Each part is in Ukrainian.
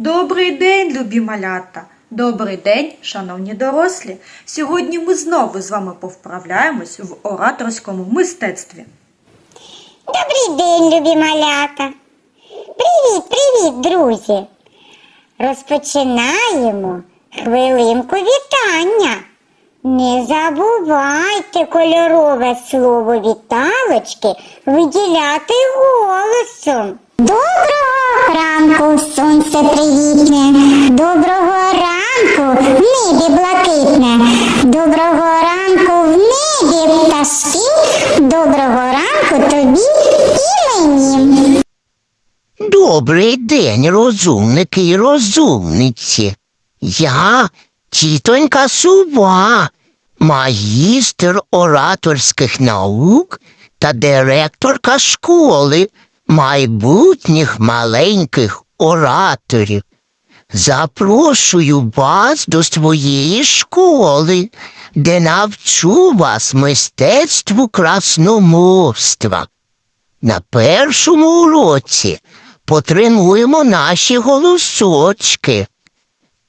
Добрий день, любі малята! Добрий день, шановні дорослі! Сьогодні ми знову з вами повправляємось в ораторському мистецтві. Добрий день, любі малята. Привіт, привіт, друзі. Розпочинаємо хвилинку вітання. Не забувайте кольорове слово віталочки виділяти голосом. Доброго ранку, сонце привітне. Доброго ранку, в небі блакитне. Доброго ранку, в небі пташки. Доброго ранку тобі і мені. Добрий день, розумники і розумниці. Я тітонька Сува, магістр ораторських наук та директорка школи майбутніх маленьких ораторів. Запрошую вас до своєї школи, де навчу вас мистецтву красномовства. На першому уроці потренуємо наші голосочки.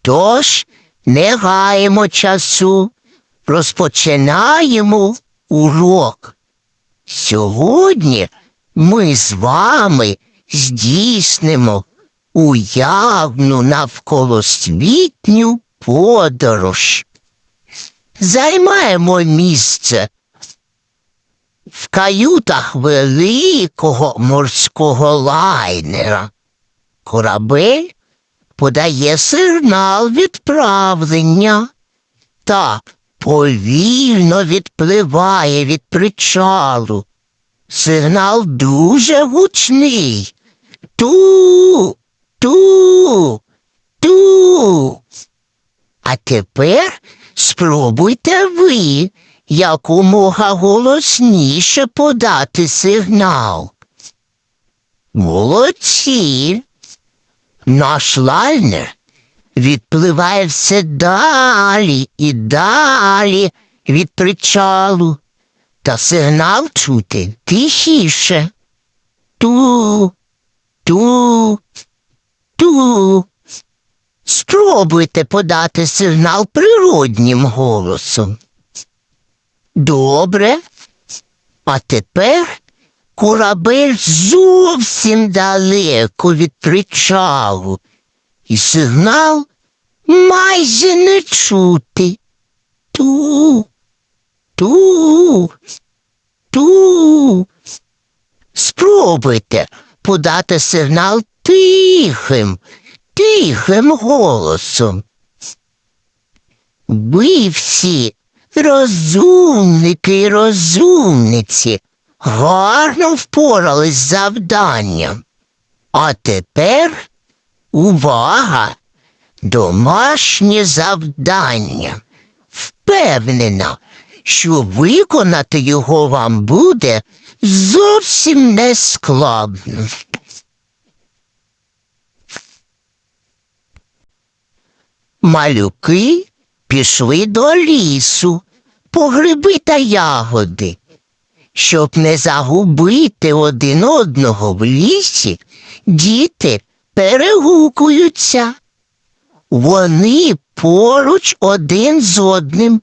Тож не гаємо часу, розпочинаємо урок. Сьогодні ми з вами здійснимо уявну навколосвітню подорож. Займаємо місце в каютах великого морського лайнера. Корабель подає сигнал відправлення та повільно відпливає від причалу. Сигнал дуже гучний. Ту, ту, ту. А тепер спробуйте ви якомога голосніше подати сигнал. Молодці. Наш лайнер відпливає все далі і далі від причалу, та сигнал чути тихіше. Ту, ту, ту. Спробуйте подати сигнал природнім голосом. Добре. А тепер корабель зовсім далеко від причалу, і сигнал майже не чути. Ту, ту, ту. Спробуйте подати сигнал тихим, тихим голосом. Ви всі розумники і розумниці гарно впорались з завданням. А тепер увага! Домашнє завдання. Впевнена, що виконати його вам буде зовсім не складно. Малюки пішли до лісу по гриби та ягоди. Щоб не загубити один одного в лісі, діти перегукуються. Вони поруч один з одним,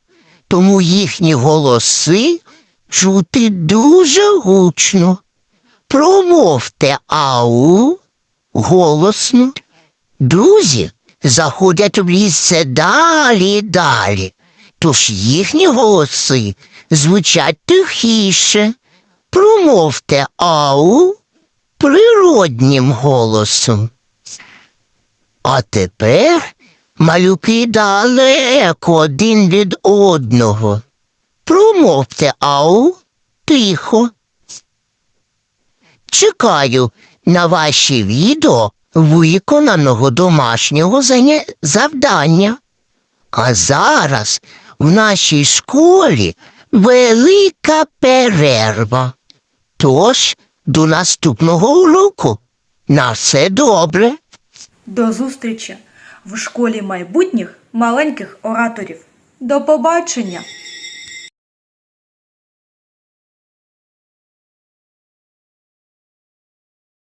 тому їхні голоси чути дуже гучно. Промовте ау голосно. Друзі заходять в ліс все далі далі, тож їхні голоси звучать тихіше. Промовте ау природнім голосом. А тепер малюки далеко один від одного. Промовте ау тихо. Чекаю на ваші відео виконаного домашнього завдання. А зараз в нашій школі велика перерва. Тож до наступного уроку. На все добре. До зустрічі в школі майбутніх маленьких ораторів. До побачення!